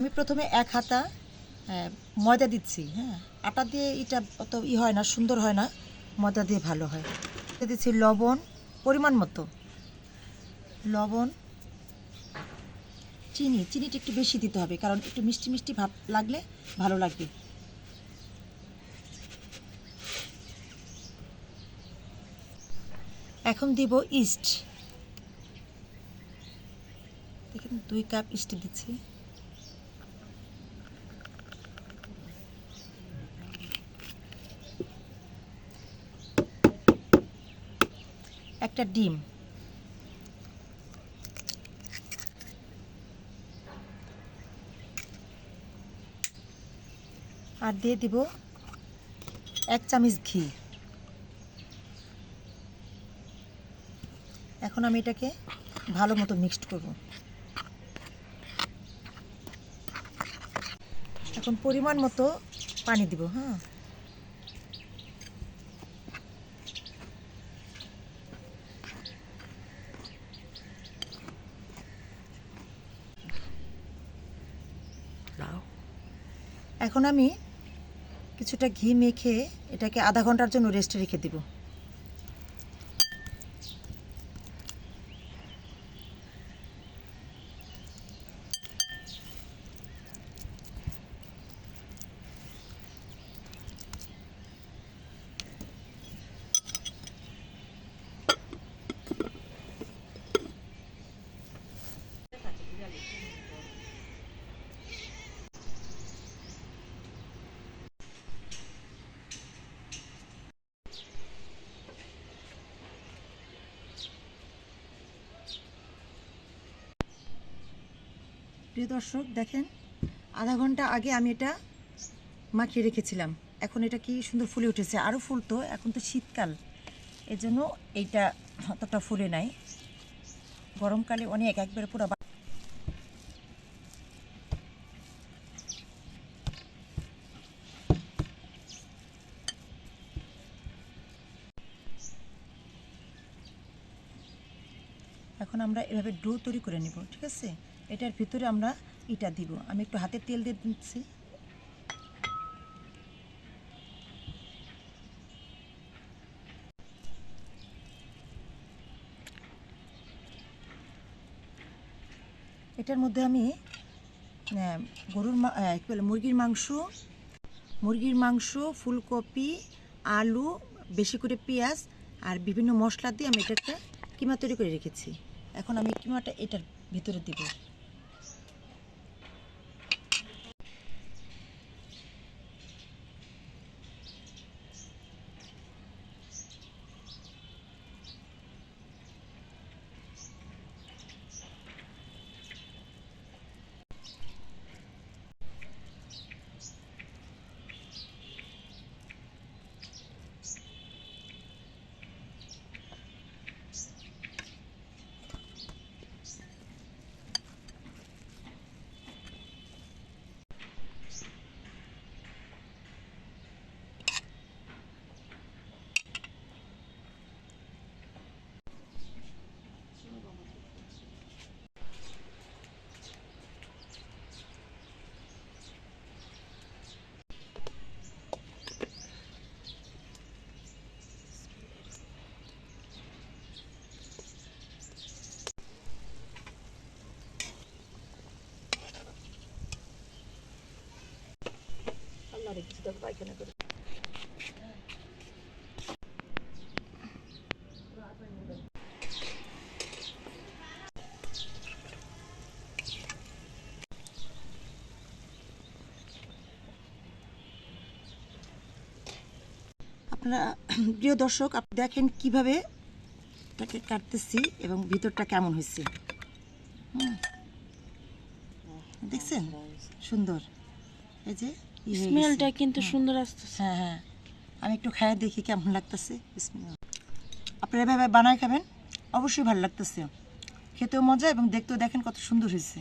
আমি প্রথমে এক হাতা ময়দা দিচ্ছি হ্যাঁ। আটা দিয়ে এটা অত ই হয় না, সুন্দর হয় না, ময়দা দিয়ে ভালো হয়। দিচ্ছি লবণ, পরিমাণ মতো। লবণ, চিনি, চিনিটা একটু বেশি দিতে হবে, কারণ একটু মিষ্টি মিষ্টি ভাব লাগলে ভালো লাগবে। এখন দিব ইস্ট। দেখেন দুই কাপ ইস্ট দিচ্ছি। একটা ডিম। আর দিয়ে দিব এক চামচ ঘি। এখন আমি এটাকে ভালো মতো মিক্সড করব। এখন পরিমাণ মতো পানি দিব হ্যাঁ? এখন আমি কিছুটা ঘি মেখে এটাকে আধা ঘণ্টার জন্য রেস্টে রেখে দিব। প্রিয় দর্শক, দেখেন, আধা ঘণ্টা আগে আমি এটা মাখিয়ে রেখেছিলাম। এখন এটা কি সুন্দর ফুলে উঠেছে। আরও ফুলতো এখন তো শীতকাল। এর জন্য এইটা অতটা ফুলে নাই। গরমকালে অনেক, একবারে পুরো এখন আমরা এভাবে ডো তৈরি করে নিব, ঠিক আছে? এটার ভিতরে আমরা ইটা দিব। আমি একটু হাতে তেল দিয়ে দিচ্ছি। এটার মধ্যে আমি গরুর মুরগির মাংস মুরগির মাংস, ফুলকপি, আলু, বেশি করে পেঁয়াজ আর বিভিন্ন মশলা দিয়ে আমি এটাকে কিমা তৈরি করে রেখেছি। এখন আমি কিমাটা এটার ভিতরে দিব। আল্লাহ রে কিছু তো পায়খানা করে আপনারা, প্রিয় দর্শক, আপনি দেখেন কীভাবে এটাকে কাটতেছি এবং ভিতরটা কেমন হয়েছে। দেখছেন সুন্দর এই যে। স্মেলটা কিন্তু সুন্দর আসতেছে। হ্যাঁ হ্যাঁ। আমি একটু খায় দেখি কেমন লাগতেছে। আপনারা এভাবে বানায় খাবেন অবশ্যই ভালো লাগতেছে। খেতেও মজা এবং দেখতেও দেখেন কত সুন্দর হয়েছে।